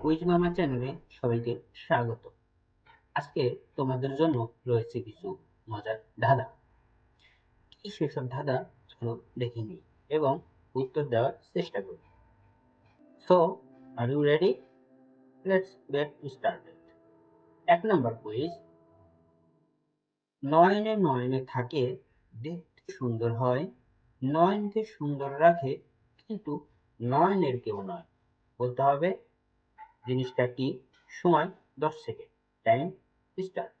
Quiz মামা চ্যানেলে সবাইকে স্বাগত। আজকে তোমাদের জন্য রয়েছে কিছু মজার ধাঁধা। কি সেসব ধাঁধা চলো দেখে নিই এবং উত্তর দেওয়ার চেষ্টা করি। So are you ready let's get started এক নম্বর কুইজ নয়নে নয়নে থাকে, দেখতে সুন্দর হয়, নয়নকে সুন্দর রাখে কিন্তু নয়নের কেউ নয়। বলতে হবে জিনিসটা কি? সময় দশ সেকেন্ড টাইম স্টার্ট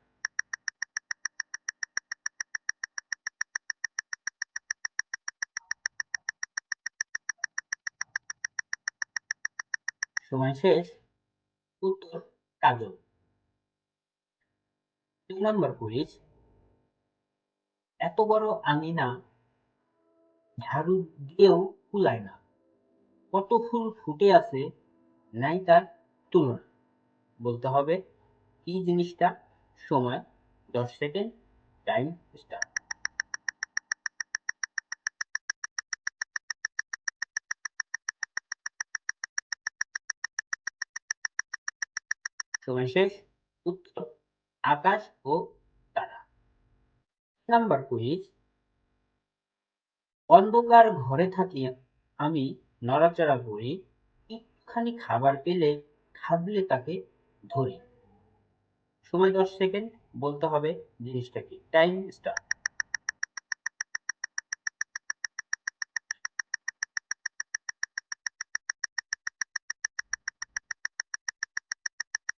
সময় শেষ, উত্তর কাজল। দুই নম্বর কুইজ এত বড় আঙিনা ঝাড়ু দিয়েও কুলায় না। কত ফুল ফুটে আছে, নাই তার তুলনা বলতে হবে, কি জিনিসটা সময়, দশ সেকেন্ড, টাইম স্টার্ট সময় শেষ, উত্তর, আকাশ ও তারা। Number quiz. অন্ধকার ঘরে থাকি আমি, নড়াচড়া করি, একটুখানি খাবার পেলে খাবলে তাকে ধরি। সময় দশ সেকেন্ড, বলতে হবে জিনিসটা কি? টাইম স্টার্ট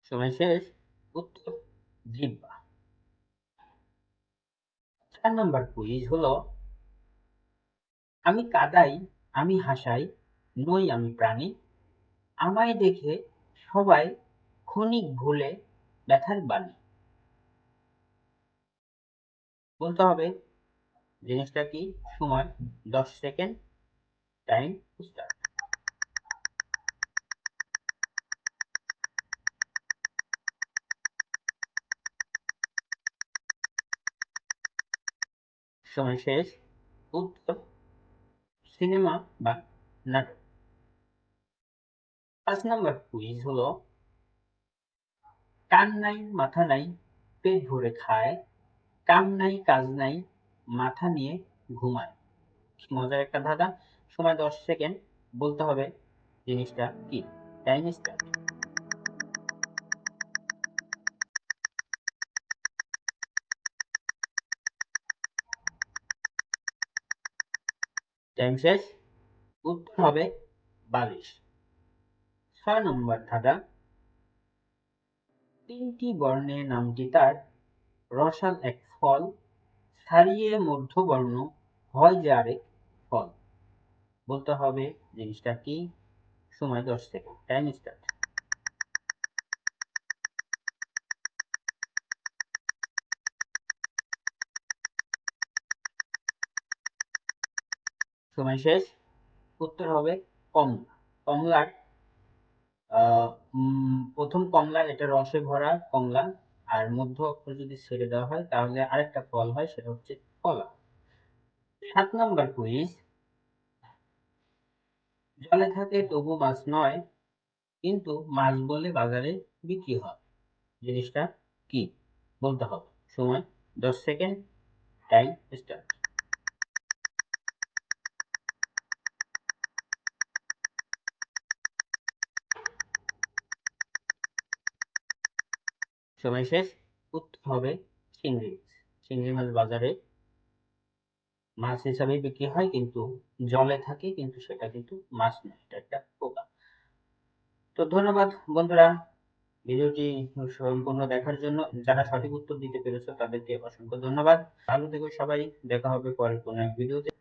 সময় শেষ, উত্তর জিব্বা। চার নম্বর কুইজ হলো, আমি কাদাই, আমি হাসাই, নই আমি প্রাণী, আমায় দেখে সবাই ক্ষণিক ভুলে ব্যথার বাণী। বলতে হবে, জিনিসটা কি? সময়, দশ সেকেন্ড টাইম স্টার্ট সময় শেষ, উত্তর, সিনেমা বা নাটক। পাঁচ কুইজ হলো কান নাই, মাথা নাই, পেট ভরে খায়, কাম নাই, কাজ নাই, মাথা নিয়ে ঘুমায়। মজার একটা ধাঁধা, সময় দশ সেকেন্ড, বলতে হবে জিনিসটা কি? টাইম স্টার্ট টাইম শেষ, উত্তর হবে বালিশ। ছয় নম্বর ধাঁধা। তিনটি বর্ণের নামটি তার রসাল এক ফল, ছাড়িয়ে মধ্যবর্ণ হয় যে আরেক ফল। বলতে হবে জিনিসটা কি? সময় দশ সেকেন্ড টাইম স্টার্ট সময় শেষ, উত্তর হবে কমলা। কমলার প্রথম কমলা এটা রসে ভরা কমলা, আর মধ্য অক্ষর যদি ছেড়ে দেওয়া হয়, তাহলে আরেকটা ফল হয়, সেটা হচ্ছে কলা। সাত নম্বর কুইজ। জলে থাকে তবু মাছ নয়, কিন্তু মাছ বলে বাজারে বিক্রি হয়। জিনিসটা কি? বলতে হবে। সময়, দশ সেকেন্ড, টাইম, স্টার্ট। সময় শেষ উত্তর হবে চিংড়ি চিংড়ি মাছ বাজারে মাছ হিসাবে বিক্রি হয়, কিন্তু জলে থাকে, কিন্তু সেটা কিন্তু মাছ নয়, এটা একটা পোকা। তো ধন্যবাদ বন্ধুরা ভিডিওটি সম্পূর্ণ দেখার জন্য। যারা সঠিক উত্তর দিতে পেরেছ তাদেরকে অসংখ্য ধন্যবাদ। ভালো থেকো সবাই, দেখা হবে পরের কোনো এক ভিডিওতে।